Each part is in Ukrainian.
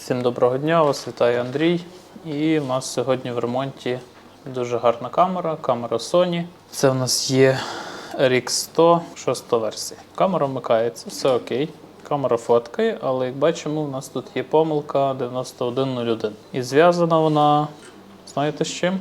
Всім доброго дня, вас вітає Андрій. І в нас сьогодні в ремонті дуже гарна камера, камера Sony. Це в нас є RX100 6 версія. Камера вмикається, все окей. Камера фоткає, але як бачимо, у нас тут є помилка 9101. І зв'язана вона, знаєте з чим?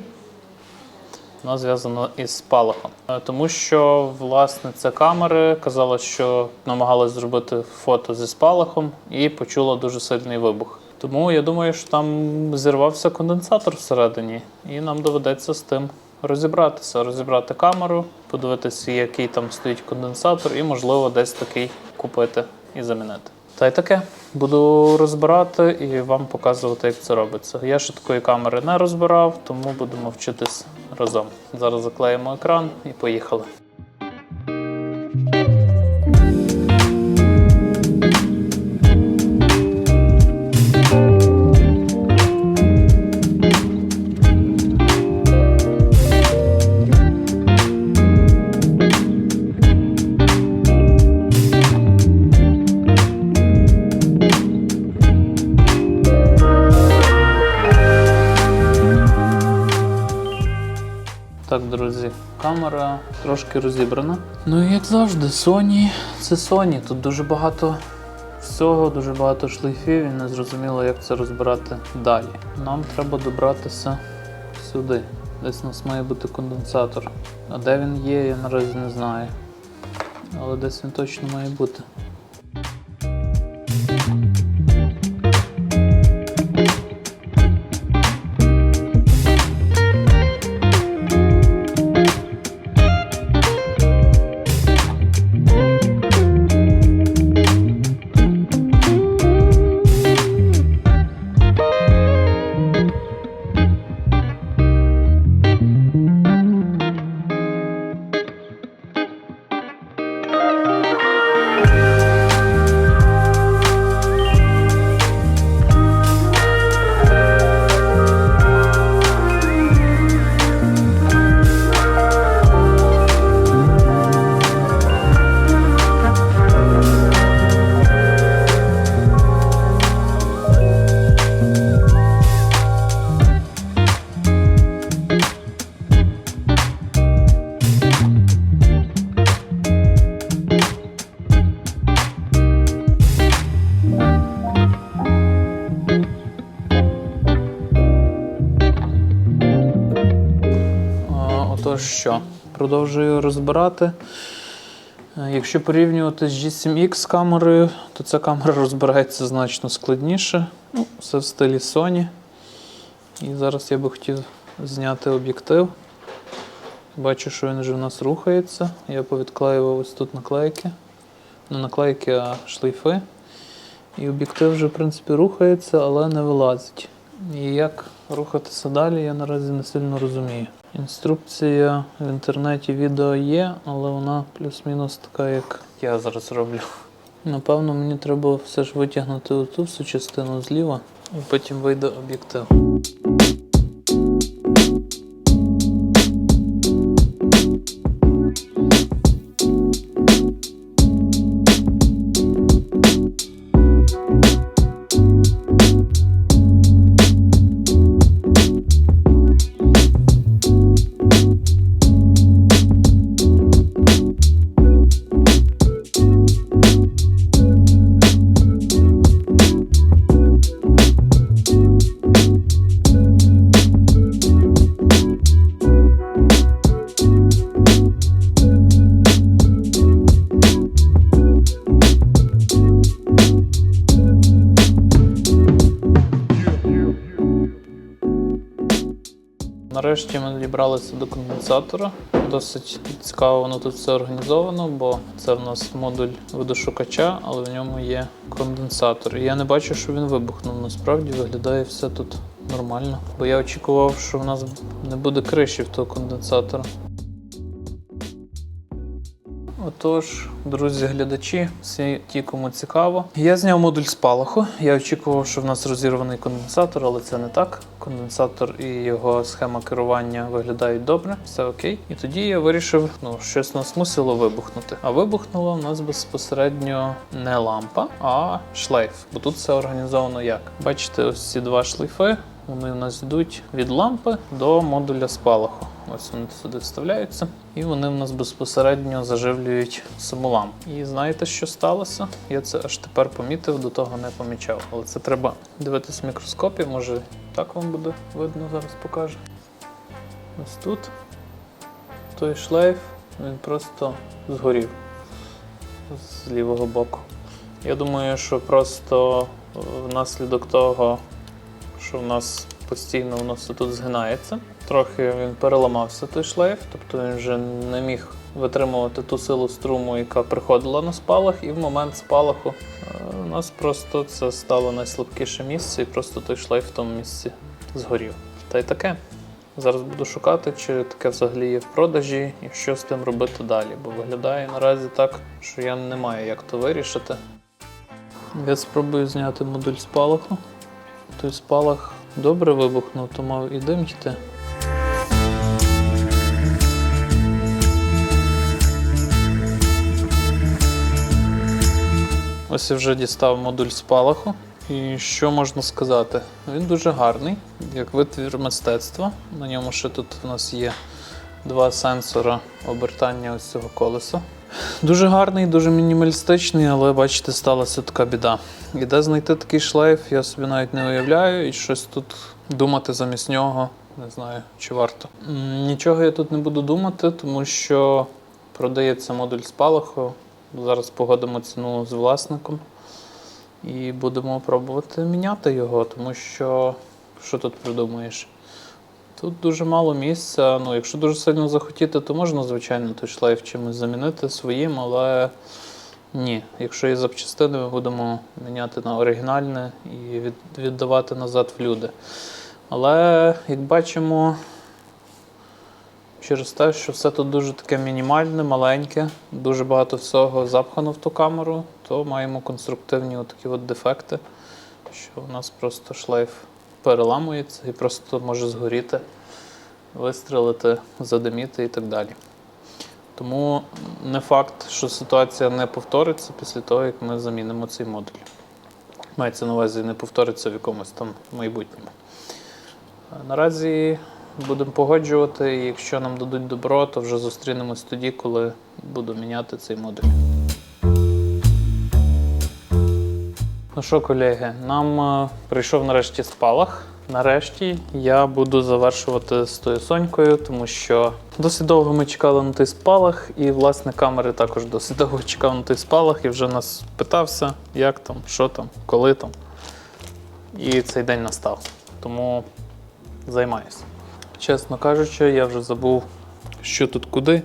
Вона зв'язана із спалахом. Е, Тому що власниця камери казала, що намагалась зробити фото зі спалахом і почула дуже сильний вибух. Тому я думаю, що там зірвався конденсатор всередині, і нам доведеться з тим розібратися, розібрати камеру, подивитися, який там стоїть конденсатор, і, можливо, десь такий купити і замінити. Та й таке. Буду розбирати і вам показувати, як це робиться. Я ще такої камери не розбирав, тому будемо вчитись разом. Зараз заклеїмо екран і поїхали. Камера трошки розібрана. Ну і як завжди, Sony це Sony. Тут дуже багато всього, дуже багато шлейфів і не зрозуміло, як це розбирати далі. Нам треба добратися сюди. Десь у нас має бути конденсатор. А де він є, я наразі не знаю. Але десь він точно має бути. А, Отож що, продовжую розбирати. Е, Якщо порівнювати з G7X камерою, то ця камера розбирається значно складніше. Ну, все в стилі Sony. І зараз я би хотів зняти об'єктив. Бачу, що він вже в нас рухається. Я повідклеював ось тут наклейки. Не наклейки, а шлейфи. І об'єктив вже, в принципі, рухається, але не вилазить. І як рухатися далі, я наразі не сильно розумію. Інструкція в інтернеті відео є, але вона плюс-мінус така, як я зараз роблю. Напевно, мені треба все ж витягнути оту всю частину зліва, і потім вийде об'єктив. Нарешті ми дібралися до конденсатора. Досить цікаво воно тут все організовано, бо це в нас модуль видошукача, але в ньому є конденсатор. І я не бачу, що він вибухнув. Насправді виглядає все тут нормально. Бо я очікував, що в нас не буде криші в того конденсатора. Тож, друзі, глядачі, всі ті, кому цікаво. Я зняв модуль спалаху. Я очікував, що в нас розірваний конденсатор, але це не так. Конденсатор і його схема керування виглядають добре, все окей. І тоді я вирішив, ну щось нас мусило вибухнути. А вибухнула в нас безпосередньо не лампа, а шлейф. Бо тут все організовано як. Бачите, ось ці два шлейфи. Вони у нас йдуть від лампи до модуля спалаху. Ось вони сюди вставляються, і вони в нас безпосередньо заживлюють саму лампу. І знаєте, що сталося? Я це аж тепер помітив, до того не помічав. Але це треба дивитись в мікроскопі, може так вам буде видно, зараз покажу. Ось тут той шлейф, він просто згорів з лівого боку. Я думаю, що просто внаслідок того, що в нас постійно воно все тут згинається. Трохи він переламався той шлейф, тобто він вже не міг витримувати ту силу струму, яка приходила на спалах, і в момент спалаху е, у нас просто це стало найслабкіше місце, і просто той шлейф в тому місці згорів. Та й таке. Зараз буду шукати, чи таке взагалі є в продажі, і що з тим робити далі. Бо виглядає наразі так, що я не маю як то вирішити. Я спробую зняти модуль спалаху. Той спалах добре вибухнув, то мав і дим йти. Ось я вже дістав модуль спалаху. І що можна сказати? Він дуже гарний, як витвір мистецтва. На ньому ще тут у нас є два сенсора обертання ось цього колеса. Дуже гарний, дуже мінімалістичний, але бачите, сталася така біда. І де знайти такий шлейф, я собі навіть не уявляю, і щось тут думати замість нього. Не знаю, чи варто. Нічого я тут не буду думати, тому що продається модуль спалаху. Зараз погодимо ціну з власником і будемо пробувати міняти його, тому що що тут придумаєш? Тут дуже мало місця. Ну, якщо дуже сильно захотіти, то можна, звичайно, той шлейф чимось замінити своїм, але ні. Якщо є запчастини, ми будемо міняти на оригінальне і віддавати назад в люди. Але, як бачимо, через те, що все тут дуже таке мінімальне, маленьке, дуже багато всього запхано в ту камеру, то маємо конструктивні отакі от дефекти, що у нас просто шлейф переламується і просто може згоріти, вистрелити, задиміти і так далі. Тому не факт, що ситуація не повториться після того, як ми замінимо цей модуль. Мається на увазі не повториться в якомусь там майбутньому. Наразі будемо погоджувати, і якщо нам дадуть добро, то вже зустрінемось тоді, коли буду міняти цей модуль. Ну що, колеги, нам е, прийшов нарешті спалах. Нарешті я буду завершувати з тою сонькою, тому що досить довго ми чекали на той спалах, і власне камери також досить довго чекав на той спалах і вже нас питався, як там, що там, коли там. І цей день настав. Тому займаюся. Чесно кажучи, я вже забув, що тут куди,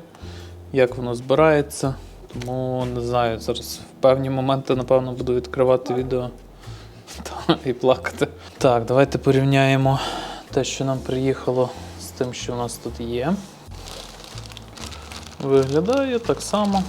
як воно збирається. Тому не знаю, зараз в певні моменти, напевно, буду відкривати відео та, і плакати. Так, давайте порівняємо те, що нам приїхало з тим, що у нас тут є. Виглядає так само.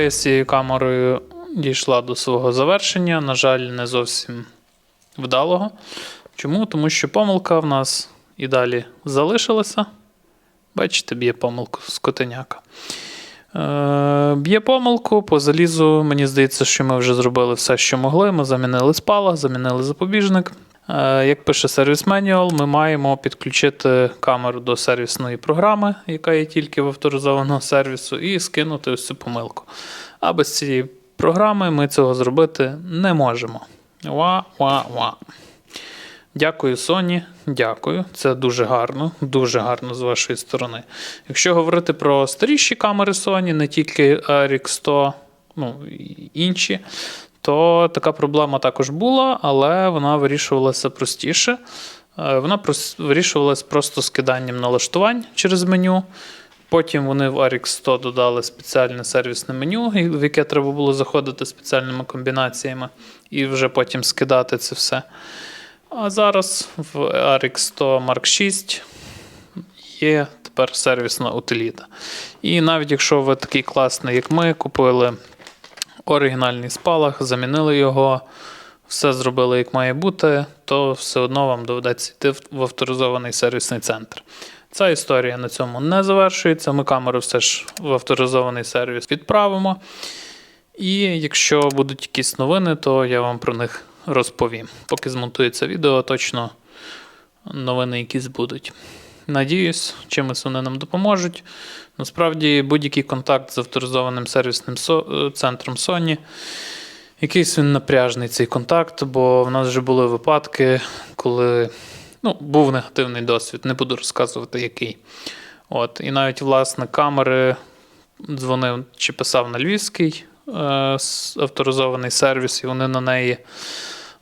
Епопея з цією камерою дійшла до свого завершення. На жаль, не зовсім вдалого. Чому? Тому що помилка в нас і далі залишилася. Бачите, б'є помилку скотеняка. Е, б'є помилку по залізу. Мені здається, що ми вже зробили все, що могли. Ми замінили спалах, замінили запобіжник. Е, як пише сервіс менюал, ми маємо підключити камеру до сервісної програми, яка є тільки в авторизованого сервісу, і скинути ось цю помилку. А без цієї програми ми цього зробити не можемо. Ва-ва-ва. Дякую, Sony. Дякую. Це дуже гарно, дуже гарно з вашої сторони. Якщо говорити про старіші камери Sony, не тільки RX 100, ну інші, то така проблема також була, але вона вирішувалася простіше. Е, Вона вирішувалася просто скиданням налаштувань через меню. Потім вони в RX 100 додали спеціальне сервісне меню, в яке треба було заходити спеціальними комбінаціями і вже потім скидати це все. А зараз в RX 100 Mark 6 є тепер сервісна утиліта. І навіть якщо ви такий класний, як ми, купили оригінальний спалах, замінили його, все зробили як має бути, то все одно вам доведеться йти в- авторизований сервісний центр. Ця історія на цьому не завершується. Ми камеру все ж в авторизований сервіс відправимо. І якщо будуть якісь новини, то я вам про них розповім. Поки змонтується відео, точно новини якісь будуть. Надіюсь, чимось вони нам допоможуть. Насправді, будь-який контакт з авторизованим сервісним е, центром Sony. Якийсь він напряжний цей контакт, бо в нас вже були випадки, коли ну, був негативний досвід, не буду розказувати який. От, і навіть власник камери дзвонив чи писав на львівський е, авторизований сервіс, і вони на неї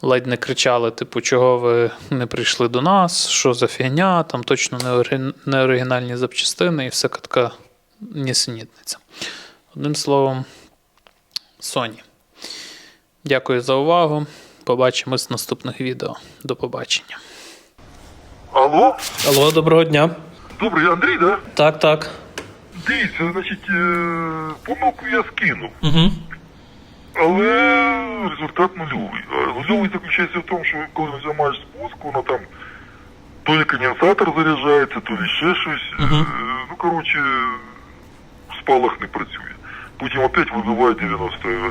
ледь не кричали: типу, чого ви не прийшли до нас, що за фігня, там точно не, ори- не оригінальні запчастини і всяка така нісенітниця. Одним словом, Sony. Дякую за увагу. Побачимось в наступних відео. До побачення. Алло? Алло, доброго дня. Добрий, Андрій, да? Так, так. Дивіться, значить, е, помилку я скинув, Угу. Але результат нульовий. Нульовий заключається в тому, що коли нажимаєш спуск, воно там то ли конденсатор заряджається, то ли ще щось. Е, Ну, коротше, спалах не працює. Потім опять вибиває 91.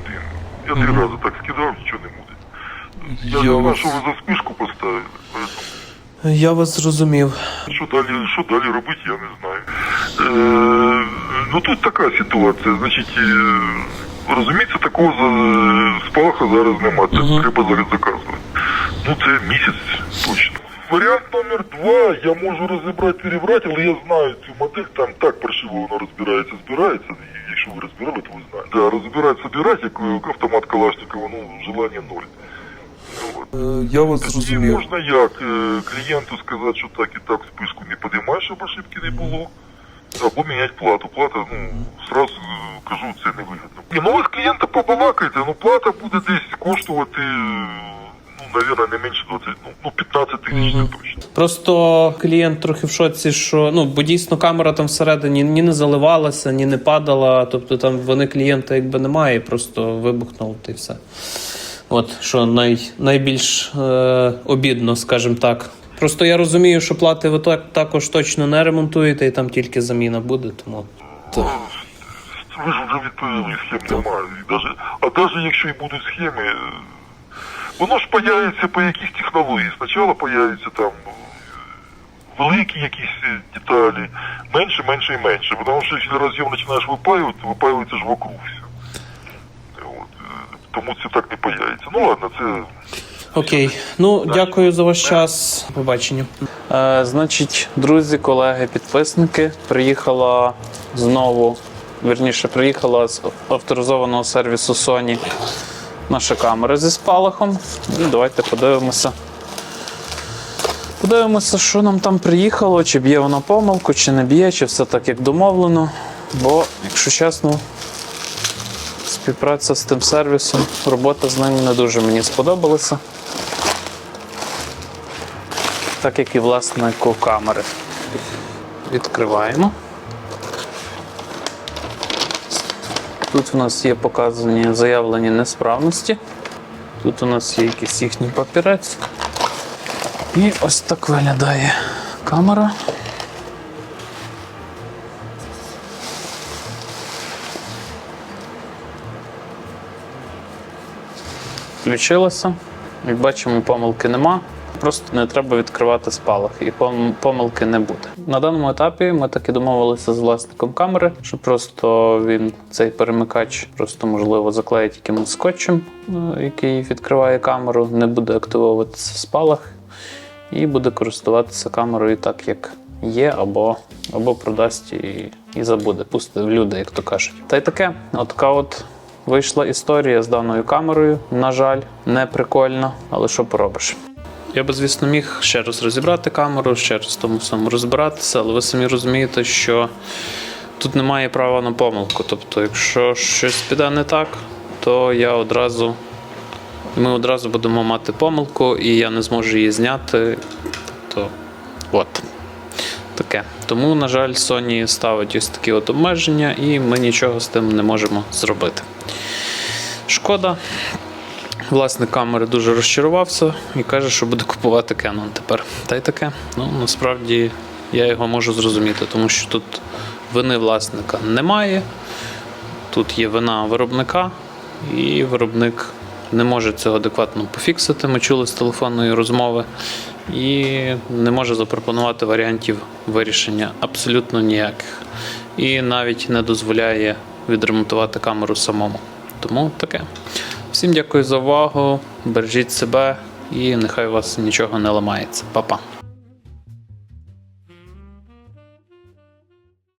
Я три рази так скидав, нічого не буде. Я не знаю, що ви за спишку поставили. Я вас зрозумів. Що далі, що далі робити, я не знаю. Е, ну тут така ситуація. Значить, е, розуміється, такого за, спалаха зараз немає. Це треба зараз заказувати. Ну це місяць точно. Варіант номер два, я можу розібрати, перебрати, але я знаю цю модель, там так паршиво воно розбирається, збирається. Якщо ви розбирали, то ви знаєте. Да, розбирати, збирати, як е, автомат Калашникова, ну, желання ноль. Е, Я вас зрозумів. можна як е, клієнту сказати, що так і так в списку не підіймаєш, щоб ошибки не було. Або міняти плату. Плата, ну, сразу е, кажу, це невигідно. І ну ви з побалакайте, ну плата буде десь коштувати, е, ну, навірно, не менше 20, ну, ну 15 тисяч це точно. Просто клієнт трохи в шоці, що ну, бо дійсно камера там всередині ні не заливалася, ні не падала. Тобто там вони клієнта якби немає, просто вибухнув й все. От що най, найбільш е, обідно, скажімо так. Просто я розумію, що плати ви так, також точно не ремонтуєте, і там тільки заміна буде, тому. Ви ж вже відповіли, схем немає. І даже, а навіть якщо і будуть схеми, воно ж появиться по яких технології. Спочатку появляться там е, великі якісь е, деталі, менше, менше і менше. Тому що якщо роз'єм починаєш випаювати, випаюється ж вокруг все. От, е, тому це так не появиться. Ну ладно, це Окей. Ну, дякую за ваш час. Побачення. Е, значить, друзі, колеги, підписники, приїхала знову, вірніше, приїхала з авторизованого сервісу Sony наша камера зі спалахом. І давайте подивимося. Подивимося, що нам там приїхало, чи б'є воно помилку, чи не б'є, чи все так, як домовлено. Бо, якщо чесно, співпраця з тим сервісом, робота з ним не дуже мені сподобалася так як і власнику камери. Відкриваємо. Тут у нас є показані заявлені несправності. Тут у нас є якийсь їхній папірець. І ось так виглядає камера. Включилася. Як бачимо, помилки нема. Просто не треба відкривати спалах, і помилки не буде. На даному етапі ми таки домовилися з власником камери, що просто він цей перемикач просто можливо заклеїть якимось скотчем, е, який відкриває камеру, не буде активовуватися спалах і буде користуватися камерою так, як є, або, або продасть і, і забуде, пусти люди, як то кажуть. Та й таке, отака от вийшла історія з даною камерою. На жаль, не прикольно, але що поробиш. Я би, звісно, міг ще раз розібрати камеру, ще раз тому всьому розбиратися, але ви самі розумієте, що тут немає права на помилку. Тобто, якщо щось піде не так, то я одразу. Ми одразу будемо мати помилку, і я не зможу її зняти. Тобто, от. Таке. Тому, на жаль, Sony ставить ось такі от обмеження, і ми нічого з тим не можемо зробити. Шкода. Власник камери дуже розчарувався і каже, що буде купувати Canon тепер. Та й таке. Ну, насправді я його можу зрозуміти, тому що тут вини власника немає. Тут є вина виробника, і виробник не може цього адекватно пофіксити. Ми чули з телефонної розмови, і не може запропонувати варіантів вирішення абсолютно ніяких. І навіть не дозволяє відремонтувати камеру самому. Тому таке. Всім дякую за увагу. Бережіть себе і нехай у вас нічого не ламається. Па-па.